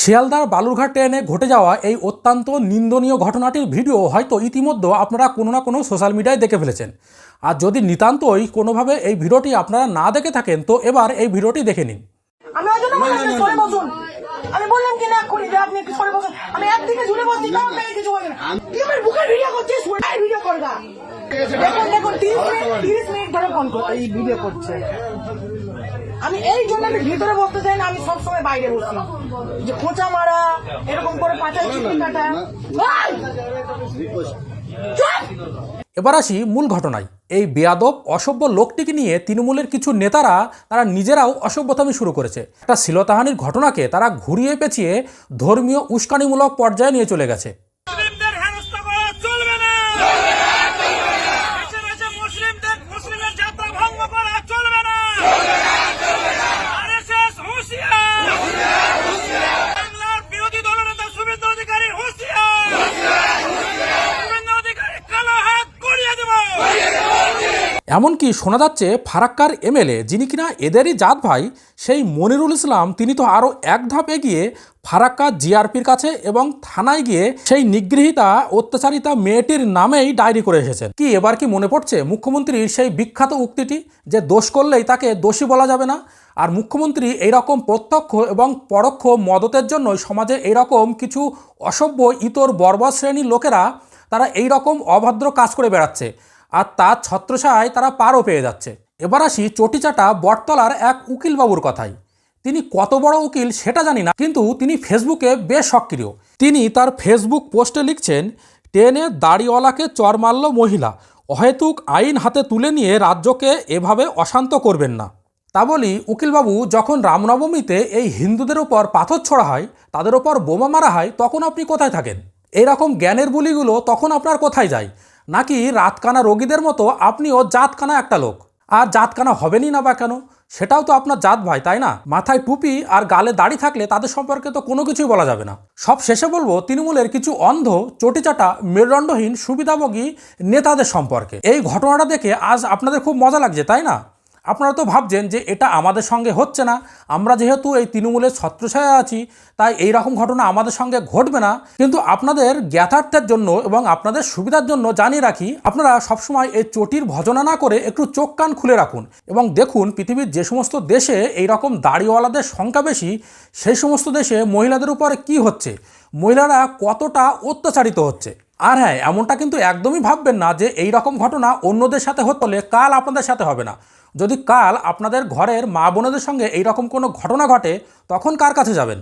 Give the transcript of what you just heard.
শিয়ালদার বালুরঘাট ট্রেনে ঘটে যাওয়া এই অত্যন্ত নিন্দনীয় ঘটনাটির ভিডিও হয়তো ইতিমধ্যে আপনারা কোনো না কোনো সোশ্যাল মিডিয়ায় দেখে ফেলেছেন। আর যদি নিতান্তই কোনোভাবে এই ভিডিওটি আপনারা না দেখে থাকেন, তো এবার এই ভিডিওটি দেখে নিন। করছে। আমি এই জন্য আমি ভিতরে বসতে চাই না আমি সবসময় বাইরে বসি যে খোঁচা মারা এরকম করে পাচাই চিঠি কাটা। এবার আসি মূল ঘটনায়। এই বেয়াদব অসভ্য লোকটিকে নিয়ে তৃণমূলের কিছু নেতারা তারা নিজেরাও অসভ্যতামি শুরু করেছে। একটা শিলতাহানির ঘটনাকে তারা ঘুরিয়ে পেঁচিয়ে ধর্মীয় উস্কানিমূলক পর্যায়ে নিয়ে চলে গেছে। এমনকি শোনা যাচ্ছে ফারাক্কার এমএলএ, যিনি কিনা এদেরই জাত ভাই, সেই মনিরুল ইসলাম, তিনি তো আরও এক ধাপ এগিয়ে ফারাক্কা জিআরপির কাছে এবং থানায় গিয়ে সেই নিগৃহীতা, অত্যাচারিতা মেয়েটির নামেই ডায়েরি করে এসেছেন। কি এবার কি মনে পড়ছে মুখ্যমন্ত্রীর সেই বিখ্যাত উক্তিটি, যে দোষ করলেই তাকে দোষী বলা যাবে না? আর মুখ্যমন্ত্রী এইরকম প্রত্যক্ষ এবং পরোক্ষ মদতের জন্য সমাজে এইরকম কিছু অসভ্য, ইতর, বর্বর শ্রেণির লোকেরা, তারা এই রকম অভদ্র কাজ করে বেড়াচ্ছে। আর তার ছত্রছায় তারা পারও পেয়ে যাচ্ছে। এবার আসি চটিচাটা বটতলার এক উকিলবাবুর কথাই। তিনি কত বড় উকিল সেটা জানি না, কিন্তু তিনি ফেসবুকে বেশ সক্রিয়। তিনি তার ফেসবুক পোস্টে লিখছেন ট্রেনে দাড়িওয়ালাকে চর মারল মহিলা, অহেতুক আইন হাতে তুলে নিয়ে রাজ্যকে এভাবে অশান্ত করবেন না। তা বলি উকিলবাবু যখন রামনবমীতে এই হিন্দুদের ওপর পাথর ছোড়া হয়, তাদের ওপর বোমা মারা হয়, তখন আপনি কোথায় থাকেন? এইরকম জ্ঞানের বুলিগুলো তখন আপনার কোথায় যায়? নাকি রাতকানা রোগীদের মতো আপনিও জাতকানা একটা লোক? আর জাতকানা হবেনই না বা কেন? সেটাও তো আপনার জাত ভাই, তাই না? মাথায় টুপি আর গালে দাড়ি থাকলে তাদের সম্পর্কে তো কোনো কিছুই বলা যাবে না। সব শেষে বলব, তৃণমূলের কিছু অন্ধ, চটিচাটা, মেরুদণ্ডহীন, সুবিধাভোগী নেতাদের সম্পর্কে। এই ঘটনাটা দেখে আজ আপনাদের খুব মজা লাগছে, তাই না? আপনারা তো ভাবছেন যে এটা আমাদের সঙ্গে হচ্ছে না। আমরা যেহেতু এই তৃণমূলের ছত্রছায়া আছি, তাই এই রকম ঘটনা আমাদের সঙ্গে ঘটবে না। কিন্তু আপনাদের জ্ঞাতার্থের জন্য এবং আপনাদের সুবিধার জন্য জানিয়ে রাখি, আপনারা সবসময় এই চটির ভজনা না করে একটু চোখ কান খুলে রাখুন। এবং দেখুন, পৃথিবীর যে সমস্ত দেশে এই রকম দাড়িওয়ালাদের সংখ্যা বেশি, সেই সমস্ত দেশে মহিলাদের উপরে কি হচ্ছে? মহিলারা কতটা অত্যাচারিত হচ্ছে? আর হ্যাঁ এমনটা কিন্তু একদমই ভাববেন না যে এই রকম ঘটনা অন্যদের সাথে হলে কাল আপনাদের সাথে হবে না। যদি কাল আপনাদের ঘরের মা বোনেদের সঙ্গে এইরকম কোনো ঘটনা ঘটে, তখন কার কাছে যাবেন?